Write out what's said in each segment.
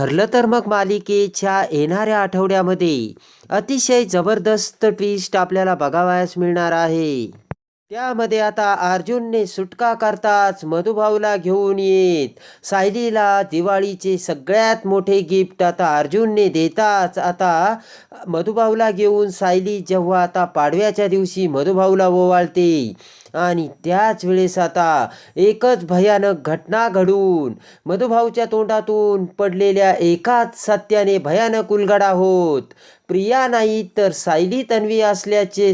ठरलं तर मग मालिकेच्या येणाऱ्या आठवड्यामध्ये अतिशय जबरदस्त ट्विस्ट आपल्याला बघावयास मिळणार आहे. त्यामध्ये आता अर्जुनने सुटका करताच मधुभाऊला घेऊन येत. सायलीला दिवाळीचे सगळ्यात मोठे गिफ्ट आता अर्जुनने देताच. आता मधुभाऊला घेऊन सायली जेव्हा आता पाडव्याच्या दिवशी मधुभाऊला ओवाळते आणि त्याच वेळेस आता एकच भयानक घटना घडून मधुभाऊच्या तोंडातून पडलेल्या एकाच सत्याने भयानक उलगडा होत. प्रिया नाही तर सायली तन्वी असल्याचे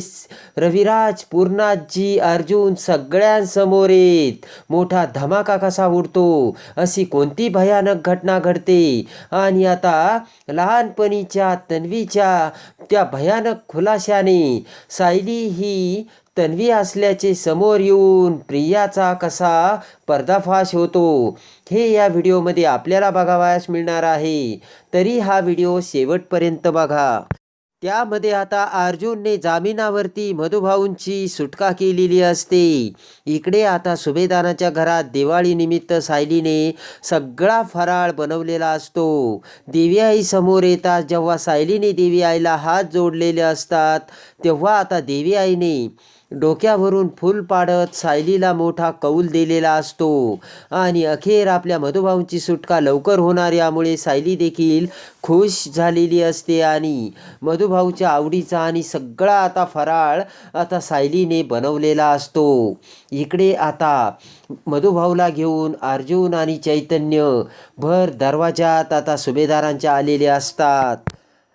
रविराज पूर्णाजी अर्जुन सगळ्यांसमोर येत. मोठा धमाका कसा उडतो? अशी कोणती भयानक घटना घडते? आणि आता लहानपणीच्या तन्वीच्या त्या भयानक खुलाशाने सायली ही तन्वी असल्याचे समोर येऊन प्रियाचा कसा पर्दाफाश होतो. हे या व्हिडिओमध्ये आपल्याला बघावयास मिळणार आहे. तरी हा व्हिडिओ शेवटपर्यंत बघा. त्यामध्ये आता अर्जुनने जामिनावरती मधुभाऊंची सुटका केलेली असते. इकडे आता सुभेदानाच्या घरात दिवाळीनिमित्त सायलीने सगळा फराळ बनवलेला असतो. देवी आई समोर येतात. जेव्हा सायलीने देवी आईला हात जोडलेले असतात तेव्हा आता देवी आईने डोक्यावरून फुल पाडत सायलीला मोठा कौल दिलेला असतो. आणि अखेर आपल्या मधुभाऊंची सुटका लवकर होणार यामुळे सायली देखील खुश झालेली असते. आणि मधुभाऊच्या आवडीचा आणि सगळा आता फराळ आता सायलीने बनवलेला असतो. इकडे आता मधुभाऊला घेऊन अर्जुन आणि चैतन्य भर दरवाजात आता सुभेदारांच्या आलेले असतात.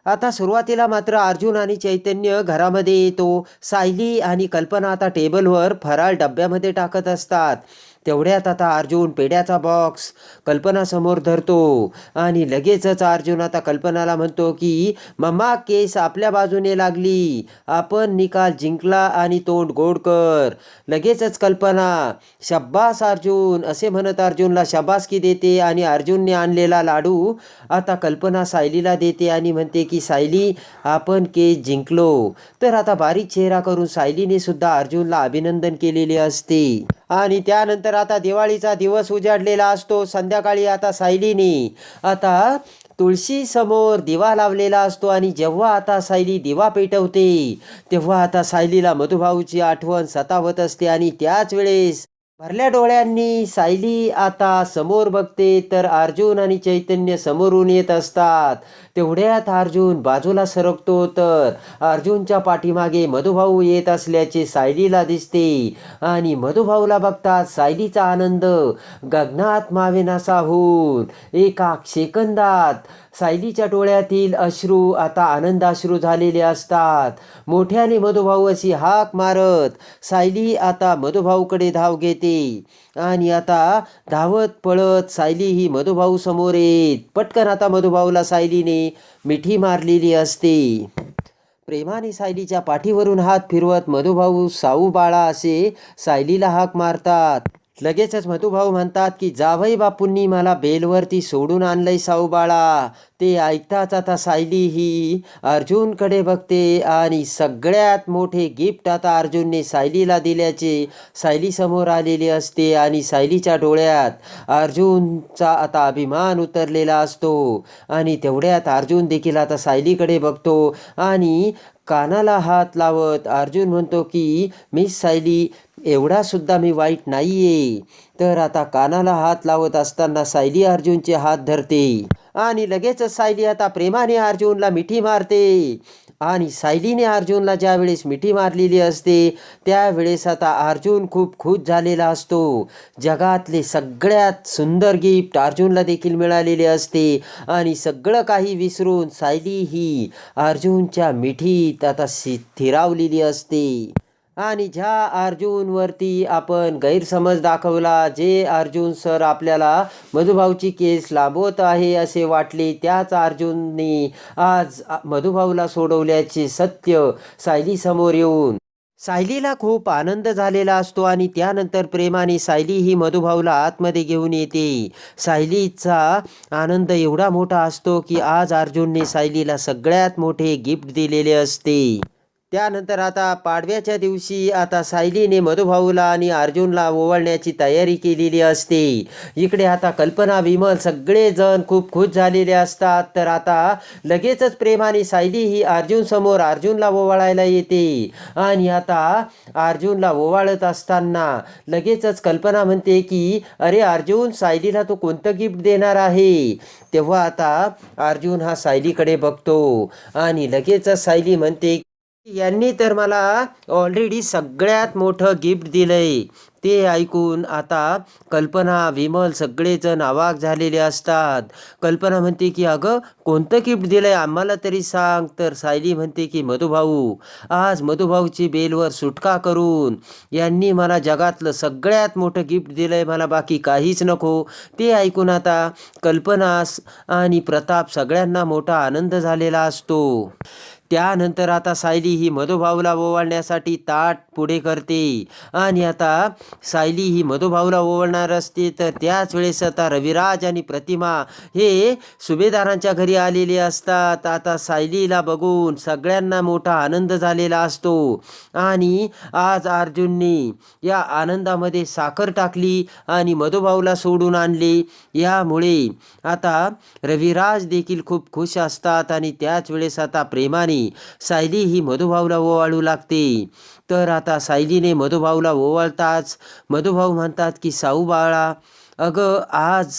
आता सुरुवातीला मात्र अर्जुन आणि चैतन्य घरामध्ये येतो. सायली आणि कल्पना आता टेबलवर फराळ डब्यामध्ये टाकत असतात. तेवढ्यात आता अर्जुन पेड्याचा बॉक्स कल्पनासमोर धरतो. आणि लगेचच अर्जुन आता कल्पनाला म्हणतो की मम्मा केस आपल्या बाजूने लागली. आपण निकाल जिंकला आणि तोंड गोड कर. लगेचच कल्पना शब्बास अर्जुन असे म्हणत अर्जुनला शब्बासकी देते आणि अर्जुनने आणलेला लाडू आता कल्पना सायलीला देते आणि म्हणते की सायली आपण केस जिंकलो. तर आता बारीक चेहरा करून सायलीने सुद्धा अर्जुनला अभिनंदन केलेले असते. आणि त्यानंतर आता दिवाळीचा दिवस उजाडलेला असतो. संध्याकाळी आता सायलीने आता तुळशी समोर दिवा लावलेला असतो आणि जेव्हा आता सायली दिवा पेटवते तेव्हा आता सायलीला मधुभाऊची आठवण सतावत असते आणि त्याच वेळेस भरल्या डोळ्यांनी सायली आता समोर बघते तर अर्जुन आणि चैतन्य समोरून येत असतात. तेवढ्यात अर्जुन बाजूला सरकतो तर अर्जुनच्या पाठीमागे मधुभाऊ येत असल्याचे सायलीला दिसते. आणि मधुभाऊला बघतात सायलीचा आनंद गगनात मावेनासा होऊन एका सेकंदात सायलीच्या डोळ्यातील अश्रू आता आनंदाश्रू झालेले असतात. मोठ्याने मधुभाऊ अशी हाक मारत सायली आता मधुभाऊकडे धाव घेते. आणि आता धावत पळत सायली ही मधुभाऊ समोर येत. पटकन आता मधुभाऊला सायलीने मिठी मारलेली असते. प्रेमाने सायलीच्या पाठीवरून हात फिरवत मधुभाऊ साऊ बाळा असे सायलीला हाक मारतात. लगेचच मधुभाऊ म्हणतात की जावई बापूंनी मला बेलवरती सोडून आणलंय साऊबाळा ते ऐकताच आता सायली ही अर्जुनकडे बघते आणि सगळ्यात मोठे गिफ्ट आता अर्जुनने सायलीला दिल्याचे सायली समोर आलेले असते आणि सायलीच्या डोळ्यात अर्जुनचा आता अभिमान उतरलेला असतो. आणि तेवढ्यात अर्जुन देखील आता सायलीकडे बघतो आणि कानाला हात लावत अर्जुन म्हणतो की मिस सायली एवढा सुद्धा मी वाईट नाही आहे तर आता कानाला हात लावत असताना सायली अर्जुनचे हात धरते. आणि लगेचच सायली आता प्रेमाने अर्जुनला मिठी मारते. आणि सायलीने अर्जुनला ज्यावेळेस मिठी मारलेली असते त्यावेळेस आता अर्जुन खूप खुश झालेला असतो. जगातले सगळ्यात सुंदर गिफ्ट अर्जुनला देखील मिळालेले असते. आणि सगळं काही विसरून सायली ही अर्जुनच्या मिठीत आता स्थिरावलेली असते. आणि ज्या अर्जुनवरती आपण गैरसमज दाखवला जे अर्जुन सर आपल्याला मधुभाऊची केस लांबवत आहे असे वाटले त्याच अर्जुननी आज मधुभाऊला सोडवल्याचे सत्य सायलीसमोर येऊन सायलीला खूप आनंद झालेला असतो आणि त्यानंतर प्रेमाने सायली ही मधुभाऊला आतमध्ये घेऊन येते. सायलीचा आनंद एवढा मोठा असतो की आज अर्जुनने सायलीला सगळ्यात मोठे गिफ्ट दिलेले असते. त्यानंतर आता पाडव्याच्या दिवशी आता सायलीने मधुभाऊला आणि अर्जुनला ओवाळण्याची तयारी केलेली असते. इकडे आता कल्पना विमल सगळेजण खूप खुश झालेले असतात. तर आता लगेचच प्रेमाने सायली ही अर्जुन समोर अर्जुनला ओवाळायला येते. आणि आता अर्जुनला ओवाळत असताना लगेचच कल्पना म्हणते की अरे अर्जुन सायलीला तू कोणतं गिफ्ट देणार आहे? तेव्हा आता अर्जुन हा सायलीकडे बघतो. आणि लगेचच सायली म्हणते यांनी तर मला ऑलरेडी सगळ्यात मोठं गिफ्ट दिलंय. ते ऐकून आता कल्पना विमल सगळेजण आवाक झालेले असतात. कल्पना म्हणते की अगं कोणतं गिफ्ट दिलंय आम्हाला तरी सांग. तर सायली म्हणते की मधुभाऊ आज मधुभाऊची बेलवर सुटका करून यांनी मला जगातलं सगळ्यात मोठं गिफ्ट दिलंय मला बाकी काहीच नको. ते ऐकून आता कल्पनास आणि प्रताप सगळ्यांना मोठा आनंद झालेला असतो. त्यानंतर आता सायली ही मधुभाऊला ओवाळण्यासाठी ताट पुढे करते. आणि आता सायली ही मधुभाऊला ओवाळणार असते तर त्याच वेळेस आता रविराज आणि प्रतिमा हे सुभेदारांच्या घरी आलेले असतात. आता सायलीला बघून सगळ्यांना मोठा आनंद झालेला असतो. आणि आज अर्जुनने या आनंदामध्ये साखर टाकली आणि मधुभाऊला सोडून आणले. यामुळे आता रविराज देखील खूप खुश असतात आणि त्याच वेळेस आता प्रेमाने सायली ही मधुभाऊला ओवाळू लागते. तर आता सायलीने मधुभाऊला ओवाळताच मधुभाऊ म्हणतात की साऊ बाळा अगं आज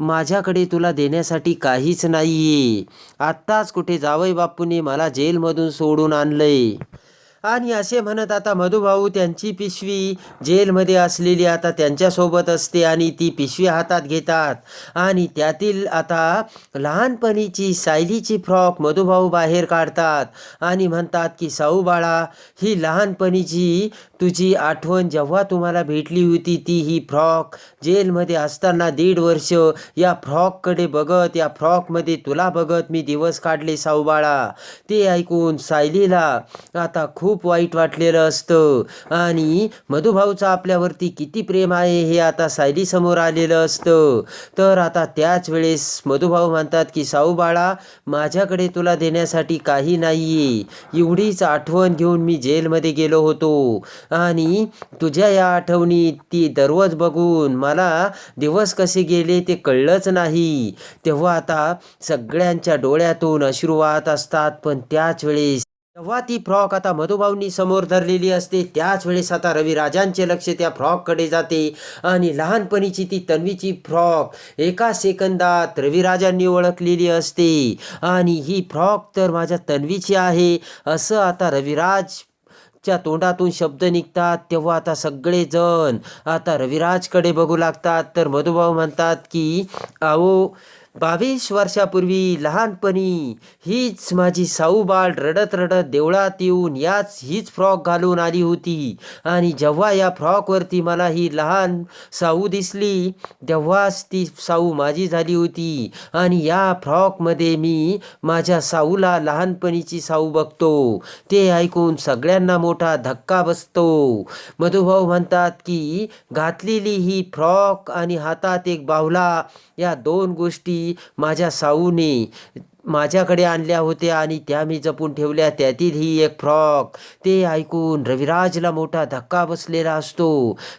माझ्याकडे तुला देण्यासाठी काहीच नाहीये. आत्ताच कुठे जावई बापूने मला जेलमधून सोडून आणलंय. आणि असे म्हणत आता मधुभाऊ त्यांची पिशवी जेलमध्ये असलेली आता त्यांच्यासोबत असते आणि ती पिशवी हातात घेतात. आणि त्यातील आता लहानपणीची सायलीची फ्रॉक मधुभाऊ बाहेर काढतात आणि म्हणतात की साऊ बाळा ही लहानपणीची तुझी आठवण जेव्हा तुम्हाला भेटली होती ती ही फ्रॉक जेलमध्ये असताना दीड वर्ष या फ्रॉककडे बघत या फ्रॉकमध्ये तुला बघत मी दिवस काढले साऊ बाळा. ते ऐकून सायलीला आता खूप खूप वाईट वाटलेलं असतं. आणि मधुभाऊचं आपल्यावरती किती प्रेम आहे हे आता सायलीसमोर आलेलं असतं. तर आता त्याच वेळेस मधुभाऊ म्हणतात की साऊ बाळा माझ्याकडे तुला देण्यासाठी काही नाही एवढीच आठवण घेऊन मी जेलमध्ये गेलो होतो. आणि तुझ्या या आठवणीत ती दररोज बघून मला दिवस कसे गेले ते कळलंच नाही. तेव्हा आता सगळ्यांच्या डोळ्यातून अश्रू वाहत असतात. पण त्याच वेळेस तेव्हा ती फ्रॉक आता मधुभाऊंनी समोर धरलेली असते. त्याच वेळेस आता रविराजांचे लक्ष त्या फ्रॉककडे जाते आणि लहानपणीची ती तन्वीची फ्रॉक एका सेकंदात रविराजांनी ओळखलेली असते. आणि ही फ्रॉक तर माझ्या तन्वीची आहे. असं आता रविराज च्या तोंडातून शब्द निघतात. तेव्हा आता सगळेजण आता रविराजकडे बघू लागतात. तर मधुभाऊ म्हणतात की अहो बावीस वर्षापूर्वी लहानपणी हीच माझी साऊबाळ रडत रडत देवळात येऊन याच हीच फ्रॉक घालून आली होती. आणि जेव्हा या फ्रॉकवरती मला ही लहान साऊ दिसली तेव्हाच ती साऊ माझी झाली होती. आणि या फ्रॉकमध्ये मी माझ्या साऊला लहानपणीची साऊ बघतो. ते ऐकून सगळ्यांना मोठा धक्का बसतो. मधुभाऊ म्हणतात की घातलेली ही फ्रॉक आणि हातात एक बाहुला या दोन गोष्टी माझ्या साऊने माझ्याकडे आणल्या होत्या आणि त्या मी जपून ठेवल्या. त्यातील ही एक फ्रॉक. ते ऐकून रविराजला मोठा धक्का बसलेला असतो.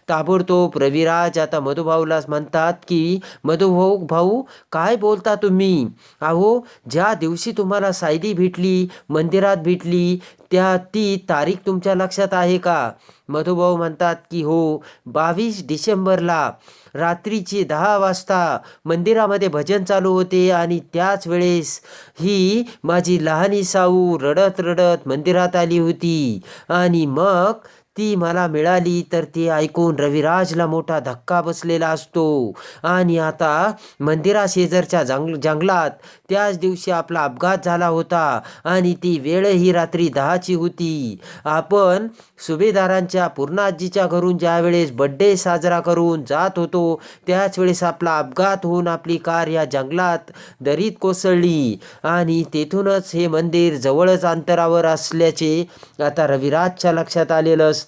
ताबडतोब रविराज आता मधुभाऊला म्हणतात की मधुभाऊ भाऊ काय बोलता तुम्ही? अहो ज्या दिवशी तुम्हाला सायली भेटली मंदिरात भेटली त्या ती तारीख तुमच्या लक्षात आहे का? मधुभाऊ म्हणतात की हो बावीस डिसेंबरला रात्रीचे दहा वाजता मंदिरामध्ये भजन चालू होते आणि त्याच वेळेस ही माझी लहानी साऊ रडत रडत मंदिरात आली होती. आणि मग ती मला मिळाली तर ती ऐकून रविराजला मोठा धक्का बसलेला असतो. आणि आता मंदिराशेजारच्या जंग जंगलात त्याच दिवशी आपला अपघात झाला होता आणि ती वेळ ही रात्री दहाची होती. आपण सुभेदारांच्या पूर्णाजीच्या घरून ज्यावेळेस बड्डे साजरा करून जात होतो त्याच वेळेस आपला अपघात होऊन आपली कार या जंगलात दरीत कोसळली. आणि तेथूनच हे मंदिर जवळच अंतरावर असल्याचे आता रविराजच्या लक्षात आलेलं असतं.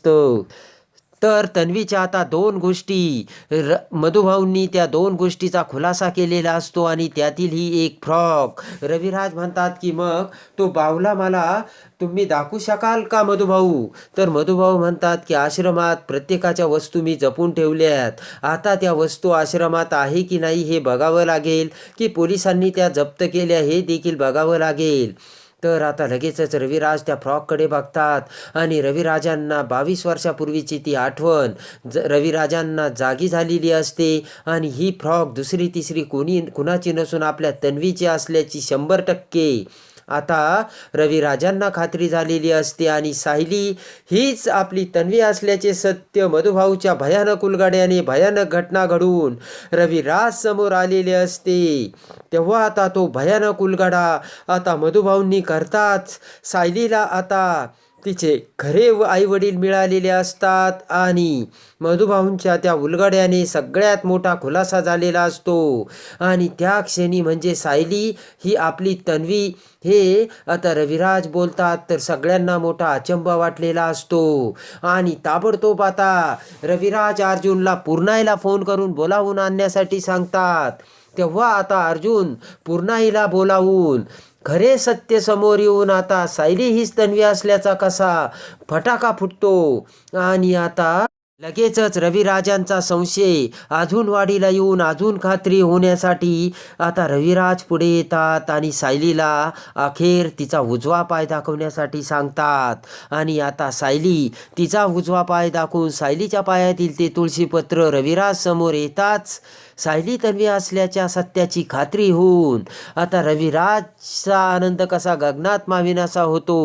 तर तन्वीच्या आता दोन गोष्टी र मधुभाऊंनी त्या दोन गोष्टीचा खुलासा केलेला असतो आणि त्यातील ही एक फ्रॉक. रविराज म्हणतात की मग तो बावला मला तुम्ही दाखवू शकाल का मधुभाऊ? तर मधुभाऊ म्हणतात की आश्रमात प्रत्येकाच्या वस्तू मी जपून ठेवल्यात. आता त्या वस्तू आश्रमात आहे की नाही हे बघावं लागेल की पोलिसांनी त्या जप्त केल्या हे देखील बघावं लागेल. तर आता लगेचच रविराज त्या फ्रॉककडे बघतात. आणि रविराजांना बावीस वर्षापूर्वीची ती आठवण. ज रविराजांना जागी झालेली असते. आणि ही फ्रॉक दुसरी तिसरी कोणी कुणाची नसून आपल्या तन्वीची असल्याची शंभर टक्के. आता रविराजांना खात्री झालेली असते आणि सायली हीच आपली तन्वी असल्याचे सत्य मधुभाऊच्या भयानक उलगड्याने भयानक घटना घडून रविराज समोर आलेले असते. तेव्हा आता तो भयानक उलगडा आता मधुभाऊंनी करताच सायलीला आता तिचे खरे व आईवडील मिळालेले असतात आणि मधुभाऊंच्या त्या उलगड्याने सगळ्यात मोठा खुलासा झालेला असतो. आणि त्या क्षणी म्हणजे सायली ही आपली तन्वी हे आता रविराज बोलतात तर सगळ्यांना मोठा अचंबा वाटलेला असतो. आणि ताबडतोब आता रविराज अर्जुनला पूर्णाईला फोन करून बोलावून आणण्यासाठी सांगतात. तेव्हा आता अर्जुन पूर्णाईला बोलावून खरे सत्य समोर येऊन आता सायली हीच तन्वी असल्याचा कसा फटाका फुटतो? आणि आता लगेचच रविराजांचा संशय अजून वाढीला येऊन अजून खात्री होण्यासाठी आता रविराज पुढे येतात आणि सायलीला अखेर तिचा उजवा पाय दाखवण्यासाठी सांगतात. आणि आता सायली तिचा उजवा पाय दाखवून सायलीच्या पायातील ते तुळशीपत्र रविराज समोर येताच सायली तन्वी असल्याच्या सत्याची खात्री होऊन आता रविराजचा आनंद कसा गगनात माविनासा होतो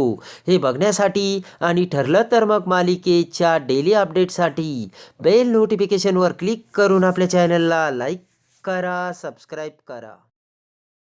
हे बघण्यासाठी आणि ठरलं तर मग मालिकेच्या डेली अपडेटसाठी बेल नोटिफिकेशनवर क्लिक करून आपल्या चॅनलला लाईक करा सबस्क्राईब करा.